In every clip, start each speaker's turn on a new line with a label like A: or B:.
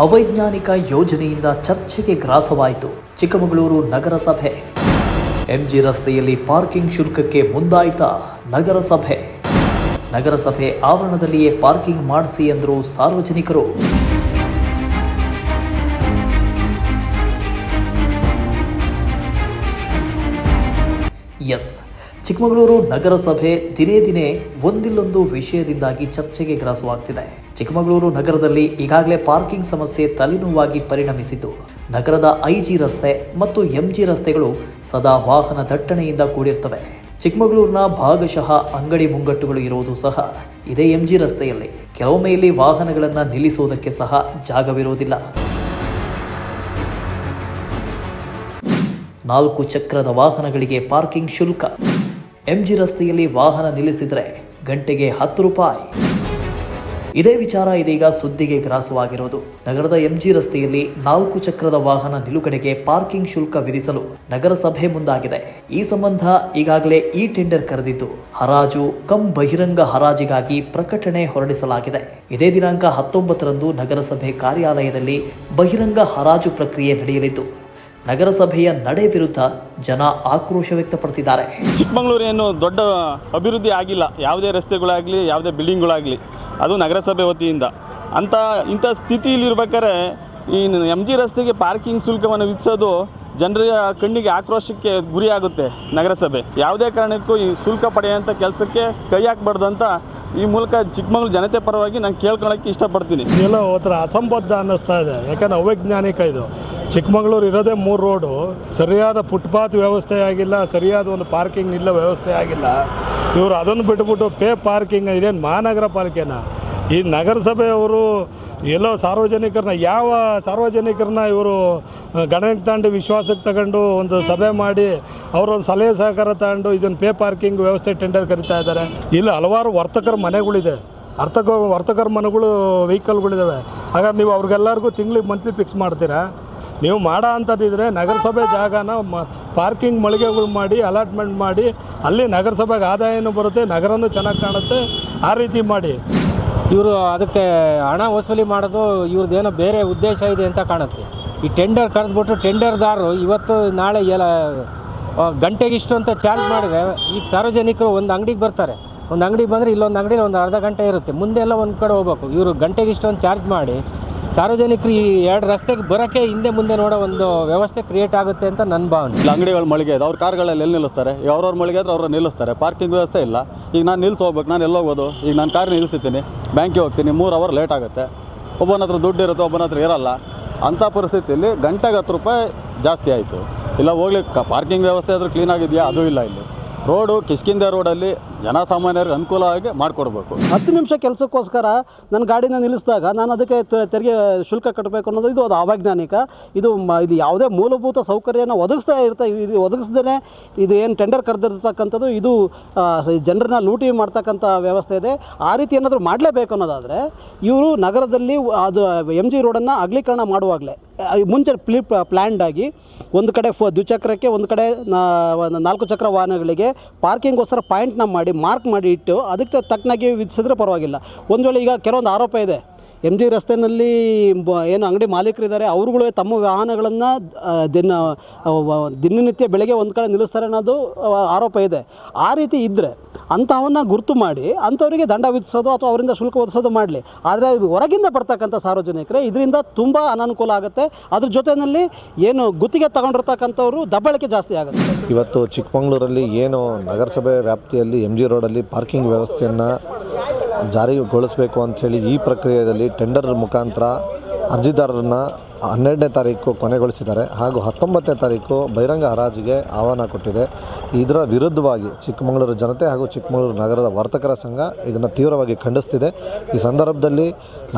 A: ಅವೈಜ್ಞಾನಿಕ ಯೋಜನೆಯಿಂದ ಚರ್ಚೆಗೆ ಗ್ರಾಸವಾಯಿತು. ಚಿಕ್ಕಮಗಳೂರು ನಗರಸಭೆ. ಎಂಜಿ ರಸ್ತೆಯಲ್ಲಿ ಪಾರ್ಕಿಂಗ್ ಶುಲ್ಕಕ್ಕೆ ಮುಂದಾಯಿತ ನಗರಸಭೆ. ನಗರಸಭೆ ಆವರಣದಲ್ಲಿಯೇ ಪಾರ್ಕಿಂಗ್ ಮಾಡಿಸಿ ಎಂದರು ಸಾರ್ವಜನಿಕರು. ಎಸ್. ಚಿಕ್ಕಮಗಳೂರು ನಗರಸಭೆ ದಿನೇ ದಿನೇ ಒಂದಿಲ್ಲೊಂದು ವಿಷಯದಿಂದಾಗಿ ಚರ್ಚೆಗೆ ಗ್ರಾಸವಾಗ್ತಿದೆ. ಚಿಕ್ಕಮಗಳೂರು ನಗರದಲ್ಲಿ ಈಗಾಗಲೇ ಪಾರ್ಕಿಂಗ್ ಸಮಸ್ಯೆ ತಲೆನೋವಾಗಿ ಪರಿಣಮಿಸಿತು ನಗರದ ಐಜಿ ರಸ್ತೆ ಮತ್ತು ಎಂಜಿ ರಸ್ತೆಗಳು ಸದಾ ವಾಹನ ದಟ್ಟಣೆಯಿಂದ ಕೂಡಿರ್ತವೆ. ಚಿಕ್ಕಮಗಳೂರಿನ ಭಾಗಶಃ ಅಂಗಡಿ ಮುಂಗಟ್ಟುಗಳು ಇರುವುದು ಸಹ ಇದೇ ಎಂಜಿ ರಸ್ತೆಯಲ್ಲಿ. ಕೆಲವೊಮ್ಮೆ ಇಲ್ಲಿ ವಾಹನಗಳನ್ನು ನಿಲ್ಲಿಸುವುದಕ್ಕೆ ಸಹ ಜಾಗವಿರುವುದಿಲ್ಲ. ನಾಲ್ಕು ಚಕ್ರದ ವಾಹನಗಳಿಗೆ ಪಾರ್ಕಿಂಗ್ ಶುಲ್ಕ. ಎಂಜಿ ರಸ್ತೆಯಲ್ಲಿ ವಾಹನ ನಿಲ್ಲಿಸಿದರೆ ಗಂಟೆಗೆ ಹತ್ತು ರೂಪಾಯಿ. ಇದೇ ವಿಚಾರ ಇದೀಗ ಸುದ್ದಿಗೆ ಗ್ರಾಸವಾಗಿರೋದು. ನಗರದ ಎಂಜಿ ರಸ್ತೆಯಲ್ಲಿ ನಾಲ್ಕು ಚಕ್ರದ ವಾಹನ ನಿಲುಗಡೆಗೆ ಪಾರ್ಕಿಂಗ್ ಶುಲ್ಕ ವಿಧಿಸಲು ನಗರಸಭೆ ಮುಂದಾಗಿದೆ. ಈ ಸಂಬಂಧ ಈಗಾಗಲೇ ಈ ಟೆಂಡರ್ ಕರೆದಿದ್ದು, ಹರಾಜು, ಕಂ ಬಹಿರಂಗ ಹರಾಜಿಗಾಗಿ ಪ್ರಕಟಣೆ ಹೊರಡಿಸಲಾಗಿದೆ. ಇದೇ ದಿನಾಂಕ ಹತ್ತೊಂಬತ್ತರಂದು ನಗರಸಭೆ ಕಾರ್ಯಾಲಯದಲ್ಲಿ ಬಹಿರಂಗ ಹರಾಜು ಪ್ರಕ್ರಿಯೆ ನಡೆಯಲಿದ್ದು ನಗರಸಭೆಯ ನಡೆ ವಿರುದ್ಧ ಜನ ಆಕ್ರೋಶ ವ್ಯಕ್ತಪಡಿಸಿದ್ದಾರೆ.
B: ಚಿಕ್ಕಮಗಳೂರೇನು ದೊಡ್ಡ ಅಭಿವೃದ್ಧಿ ಆಗಿಲ್ಲ. ಯಾವುದೇ ರಸ್ತೆಗಳಾಗಲಿ, ಯಾವುದೇ ಬಿಲ್ಡಿಂಗ್ಗಳಾಗಲಿ ಅದು ನಗರಸಭೆ ವತಿಯಿಂದ. ಅಂಥ ಇಂಥ ಸ್ಥಿತಿಯಲ್ಲಿರ್ಬೇಕಾದ್ರೆ ಈ ಎಂ ಜಿ ರಸ್ತೆಗೆ ಪಾರ್ಕಿಂಗ್ ಶುಲ್ಕವನ್ನು ವಿಧಿಸೋದು ಜನರ ಕಣ್ಣಿಗೆ ಆಕ್ರೋಶಕ್ಕೆ ಗುರಿಯಾಗುತ್ತೆ ನಗರಸಭೆ. ಯಾವುದೇ ಕಾರಣಕ್ಕೂ ಈ ಶುಲ್ಕ ಪಡೆಯುವಂಥ ಕೆಲಸಕ್ಕೆ ಕೈ ಹಾಕಬಾರ್ದು ಅಂತ ಈ ಮೂಲಕ ಚಿಕ್ಕಮಗಳೂರು ಜನತೆ ಪರವಾಗಿ ನಾನು ಕೇಳ್ಕೊಳಕ್ಕೆ ಇಷ್ಟಪಡ್ತೀನಿ.
C: ಎಲ್ಲ ಒಂಥರ ಅಸಂಬದ್ಧ ಅನ್ನಿಸ್ತಾ ಇದೆ. ಯಾಕಂದ್ರೆ ಅವೈಜ್ಞಾನಿಕ ಇದು. ಚಿಕ್ಕಮಗಳೂರು ಇರೋದೇ ಮೂರು ರೋಡು ಸರಿಯಾದ ಫುಟ್ಪಾತ್ ವ್ಯವಸ್ಥೆ ಆಗಿಲ್ಲ, ಸರಿಯಾದ ಒಂದು ಪಾರ್ಕಿಂಗ್ ಇಲ್ಲ, ವ್ಯವಸ್ಥೆ ಆಗಿಲ್ಲ. ಇವರು ಅದನ್ನು ಬಿಟ್ಬಿಟ್ಟು ಪೇ ಪಾರ್ಕಿಂಗ್ ಇದೇನು ಮಹಾನಗರ ಪಾಲಿಕೆನ? ಈ ನಗರಸಭೆಯವರು ಎಲ್ಲೋ ಸಾರ್ವಜನಿಕರನ್ನ, ಯಾವ ಸಾರ್ವಜನಿಕರನ್ನ ಇವರು ಗಣನೆಗೆ ತಗೊಂಡು ವಿಶ್ವಾಸಕ್ಕೆ ತಗೊಂಡು ಒಂದು ಸಭೆ ಮಾಡಿ ಅವರೊಂದು ಸಲಹೆ ಸಹಕಾರ ತಗೊಂಡು ಇದನ್ನು ಪೇ ಪಾರ್ಕಿಂಗ್ ವ್ಯವಸ್ಥೆ ಟೆಂಡರ್ ಕರಿತಾ ಇದ್ದಾರೆ. ಇಲ್ಲಿ, ಹಲವಾರು ವರ್ತಕರ ಮನೆಗಳಿದೆ. ಅರ್ಥಕ ವರ್ತಕರ ಮನೆಗಳು ವೆಹಿಕಲ್ಗಳಿದ್ದಾವೆ ಹಾಗಾದ್ರೆ ನೀವು ಅವ್ರಿಗೆಲ್ಲರಿಗೂ ತಿಂಗಳಿಗೆ ಮಂತ್ಲಿ ಫಿಕ್ಸ್ ಮಾಡ್ತೀರಾ? ನೀವು ಮಾಡೋ ಅಂಥದ್ದಿದ್ರೆ ನಗರಸಭೆ ಜಾಗನ ಮ, ಪಾರ್ಕಿಂಗ್ ಮಳಿಗೆಗಳು ಮಾಡಿ, ಅಲಾಟ್ಮೆಂಟ್ ಮಾಡಿ, ಅಲ್ಲಿ ನಗರಸಭೆಗೆ ಆದಾಯನೂ ಬರುತ್ತೆ, ನಗರನೂ ಚೆನ್ನಾಗಿ ಕಾಣುತ್ತೆ, ಆ ರೀತಿ ಮಾಡಿ.
D: ಇವರು ಅದಕ್ಕೆ ಹಣ ವಸೂಲಿ ಮಾಡೋದು ಇವ್ರದ್ದೇನೋ ಬೇರೆ ಉದ್ದೇಶ ಇದೆ ಅಂತ ಕಾಣುತ್ತೆ. ಈ ಟೆಂಡರ್ ಕರೆದ್ಬಿಟ್ಟು ಟೆಂಡರ್ದಾರರು ಇವತ್ತು ನಾಳೆ ಎಲ್ಲ ಗಂಟೆಗೆ ಇಷ್ಟು ಅಂತ ಚಾರ್ಜ್ ಮಾಡಿದ್ರೆ ಈಗ ಸಾರ್ವಜನಿಕರು ಒಂದು ಅಂಗಡಿಗೆ ಬರ್ತಾರೆ. ಒಂದು ಅಂಗಡಿಗೆ ಬಂದರೆ ಇಲ್ಲೊಂದು ಅಂಗಡಿಲಿ ಒಂದು ಅರ್ಧ ಗಂಟೆ ಇರುತ್ತೆ. ಮುಂದೆಲ್ಲ ಒಂದು ಕಡೆ ಹೋಗ್ಬೇಕು. ಇವರು ಗಂಟೆಗೆ ಇಷ್ಟೊಂದು ಚಾರ್ಜ್ ಮಾಡಿ ಸಾರ್ವಜನಿಕರು ಈ ಎರಡು ರಸ್ತೆಗೆ ಬರೋಕ್ಕೆ ಹಿಂದೆ ಮುಂದೆ ನೋಡೋ ಒಂದು ವ್ಯವಸ್ಥೆ ಕ್ರಿಯೇಟ್ ಆಗುತ್ತೆ ಅಂತ ನನ್ನ ಭಾವನೆ.
B: ಇಲ್ಲ, ಅಂಗಡಿಗಳ ಮಳಿಗೆ ಇದೆ. ಅವ್ರ ಕಾರ್ಗಳಲ್ಲಿ ಎಲ್ಲಿ ನಿಲ್ಲಿಸ್ತಾರೆ? ಅವ್ರವ್ರ ಮಳಿಗೆ ಆದ್ರೆ ಅವ್ರು ನಿಲ್ಲಿಸ್ತಾರೆ. ಪಾರ್ಕಿಂಗ್ ವ್ಯವಸ್ಥೆ ಇಲ್ಲ. ಈಗ ನಾನು ನಿಲ್ಸಿ ಹೋಗ್ಬೇಕು. ನಾನು ಎಲ್ಲಿ ಹೋಗೋದು? ಈಗ ನಾನು ಕಾರ್ ನಿಲ್ಲಿಸ್ತೀನಿ ಬ್ಯಾಂಕಿಗೆ ಹೋಗ್ತೀನಿ. ಮೂರು ಅವರ್ ಲೇಟ್ ಆಗುತ್ತೆ. ಒಬ್ಬನ ಹತ್ರ ದುಡ್ಡು ಇರುತ್ತೆ, ಒಬ್ಬನ ಹತ್ರ ಇರಲ್ಲ. ಅಂಥ ಪರಿಸ್ಥಿತಿಯಲ್ಲಿ ಗಂಟೆಗೆ ಹತ್ತು ರೂಪಾಯಿ ಜಾಸ್ತಿ ಆಯಿತು. ಇಲ್ಲ, ಹೋಗ್ಲಿಕ್ಕೆ ಪಾರ್ಕಿಂಗ್ ವ್ಯವಸ್ಥೆ ಆದರೂ ಕ್ಲೀನ್ ಆಗಿದೆಯಾ? ಅದು ಇಲ್ಲ ಇಲ್ಲಿ. ರೋಡು ಕಿಷ್ಕಿಂದೆ ರೋಡಲ್ಲಿ ಜನಸಾಮಾನ್ಯರಿಗೆ ಅನುಕೂಲ ಆಗಿ ಮಾಡಿಕೊಡ್ಬೇಕು.
E: ಹತ್ತು ನಿಮಿಷ ಕೆಲಸಕ್ಕೋಸ್ಕರ ನನ್ನ ಗಾಡಿನ ನಿಲ್ಲಿಸಿದಾಗ ನಾನು ಅದಕ್ಕೆ ತೆರಿಗೆ ಶುಲ್ಕ ಕಟ್ಟಬೇಕು ಅನ್ನೋದು ಇದು ಅದು ಅವೈಜ್ಞಾನಿಕ. ಇದು ಇದು ಯಾವುದೇ ಮೂಲಭೂತ ಸೌಕರ್ಯನ ಒದಗಿಸ್ತಾ ಇರ್ತಾ, ಇದು ಒದಗಿಸ್ದೇ ಇದು ಏನು ಟೆಂಡರ್ ಕರೆದಿರ್ತಕ್ಕಂಥದ್ದು, ಇದು ಜನರನ್ನ ಲೂಟಿ ಮಾಡ್ತಕ್ಕಂಥ ವ್ಯವಸ್ಥೆ ಇದೆ. ಆ ರೀತಿ ಏನಾದರೂ ಮಾಡಲೇಬೇಕು ಅನ್ನೋದಾದರೆ ಇವರು ನಗರದಲ್ಲಿ ಅದು ಎಂ ಜಿ ರೋಡನ್ನು ಅಗಲೀಕರಣ ಮಾಡುವಾಗಲೇ. ಮುಂಚೆ ಪ್ಲಿ ಪ್ಲ್ಯಾಂಡ್ ಆಗಿ ಒಂದು ಕಡೆ ಫ, ದ್ವಿಚಕ್ರಕ್ಕೆ ಒಂದು ಕಡೆ ನಾಲ್ಕು ಚಕ್ರ ವಾಹನಗಳಿಗೆ ಪಾರ್ಕಿಂಗ್ಗೋಸ್ಕರ ಪಾಯಿಂಟ್ನ ಮಾಡಿ ಮಾರ್ಕ್ ಮಾಡಿ ಇಟ್ಟು ಅದಕ್ಕೆ ತಕ್ಕನಾಗಿ ವಿಧಿಸಿದ್ರೆ ಪರವಾಗಿಲ್ಲ. ಒಂದು ವೇಳೆ ಈಗ ಕೆಲವೊಂದು ಆರೋಪ ಇದೆ. ಎಂ ಜಿ ರಸ್ತೆಯಲ್ಲಿ ಏನು ಅಂಗಡಿ ಮಾಲೀಕರಿದ್ದಾರೆ, ಅವರುಗಳು ತಮ್ಮ ವಾಹನಗಳನ್ನು ದಿನ ದಿನನಿತ್ಯ ಬೆಳಗ್ಗೆ ಒಂದು ಕಡೆ ನಿಲ್ಲಿಸ್ತಾರೆ ಅನ್ನೋದು ಆರೋಪ ಇದೆ. ಆ ರೀತಿ ಇದ್ದರೆ ಅಂಥವನ್ನ ಗುರುತು ಮಾಡಿ, ಅಂಥವರಿಗೆ ದಂಡ ವಿಧಿಸೋದು ಅಥವಾ ಅವರಿಂದ ಶುಲ್ಕ ಒದಿಸೋದು ಮಾಡಲಿ. ಆದರೆ ಹೊರಗಿಂದ ಬರ್ತಕ್ಕಂಥ ಸಾರ್ವಜನಿಕರೇ, ಇದರಿಂದ ತುಂಬ ಅನಾನುಕೂಲ ಆಗುತ್ತೆ. ಅದ್ರ ಜೊತೆಯಲ್ಲಿ ಏನು ಗುತ್ತಿಗೆ ತಗೊಂಡಿರ್ತಕ್ಕಂಥವ್ರು ದಬ್ಬಳಿಕೆ ಜಾಸ್ತಿ ಆಗುತ್ತೆ.
F: ಇವತ್ತು ಚಿಕ್ಕಮಗಳೂರಲ್ಲಿ ಏನು ನಗರಸಭೆ ವ್ಯಾಪ್ತಿಯಲ್ಲಿ ಎಂ ಜಿ ರೋಡಲ್ಲಿ ಪಾರ್ಕಿಂಗ್ ವ್ಯವಸ್ಥೆಯನ್ನು ಜಾರಿಗೊಳಿಸಬೇಕು ಅಂಥೇಳಿ ಈ ಪ್ರಕ್ರಿಯೆಯಲ್ಲಿ ಟೆಂಡರ್ ಮುಖಾಂತರ ಅರ್ಜಿದಾರರನ್ನ ಹನ್ನೆರಡನೇ ತಾರೀಕು ಕೊನೆಗೊಳಿಸಿದ್ದಾರೆ ಹಾಗೂ ಹತ್ತೊಂಬತ್ತನೇ ತಾರೀಕು ಬಹಿರಂಗ ಹರಾಜಿಗೆ ಆಹ್ವಾನ ಕೊಟ್ಟಿದೆ. ಇದರ ವಿರುದ್ಧವಾಗಿ ಚಿಕ್ಕಮಗಳೂರು ಜನತೆ ಹಾಗೂ ಚಿಕ್ಕಮಗಳೂರು ನಗರದ ವರ್ತಕರ ಸಂಘ ಇದನ್ನು ತೀವ್ರವಾಗಿ ಖಂಡಿಸ್ತಿದೆ. ಈ ಸಂದರ್ಭದಲ್ಲಿ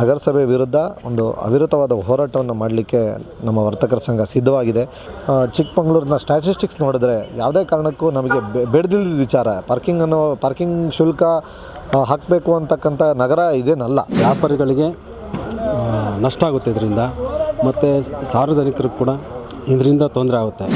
F: ನಗರಸಭೆ ವಿರುದ್ಧ ಒಂದು ಅವಿರತವಾದ ಹೋರಾಟವನ್ನು ಮಾಡಲಿಕ್ಕೆ ನಮ್ಮ ವರ್ತಕರ ಸಂಘ ಸಿದ್ಧವಾಗಿದೆ. ಚಿಕ್ಕಮಗಳೂರಿನ ಸ್ಟ್ಯಾಟಿಸ್ಟಿಕ್ಸ್ ನೋಡಿದ್ರೆ ಯಾವುದೇ ಕಾರಣಕ್ಕೂ ನಮಗೆ ಬೆಳೆದಿಲ್ಲದ ವಿಚಾರ. ಪಾರ್ಕಿಂಗ್ ಅನ್ನೋ ಪಾರ್ಕಿಂಗ್ ಶುಲ್ಕ ಹಾಕಬೇಕು ಅಂತಕ್ಕಂಥ ನಗರ ಇದೇನಲ್ಲ.
G: ವ್ಯಾಪಾರಿಗಳಿಗೆ ನಷ್ಟ ಆಗುತ್ತೆ ಇದರಿಂದ. ಮತ್ತು ಸಾರ್ವಜನಿಕರು ಕೂಡ ಇದರಿಂದ ತೊಂದರೆ ಆಗುತ್ತೆ.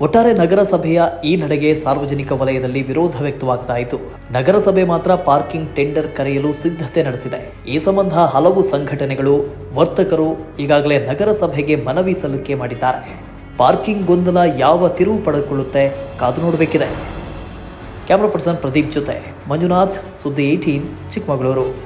A: ಒಟ್ಟಾರೆ ನಗರಸಭೆಯ ಈ ನಡೆಗೆ ಸಾರ್ವಜನಿಕ ವಲಯದಲ್ಲಿ ವಿರೋಧ ವ್ಯಕ್ತವಾಗ್ತಾ ಇತ್ತು. ನಗರಸಭೆ ಮಾತ್ರ ಪಾರ್ಕಿಂಗ್ ಟೆಂಡರ್ ಕರೆಯಲು ಸಿದ್ಧತೆ ನಡೆಸಿದೆ. ಈ ಸಂಬಂಧ ಹಲವು ಸಂಘಟನೆಗಳು ವರ್ತಕರು ಈಗಾಗಲೇ ನಗರಸಭೆಗೆ ಮನವಿ ಸಲ್ಲಿಕೆ ಮಾಡಿದ್ದಾರೆ. ಪಾರ್ಕಿಂಗ್ ಗೊಂದಲ ಯಾವ ತಿರುವು ಪಡೆದುಕೊಳ್ಳುತ್ತೆ ಕಾದು ನೋಡಬೇಕಿದೆ. ಕ್ಯಾಮ್ರಾ ಪರ್ಸನ್ ಪ್ರದೀಪ್ ಜೊತೆ ಮಂಜುನಾಥ್ ಸುದ್ದಿ ಏಟೀನ್ ಚಿಕ್ಕಮಗಳೂರು.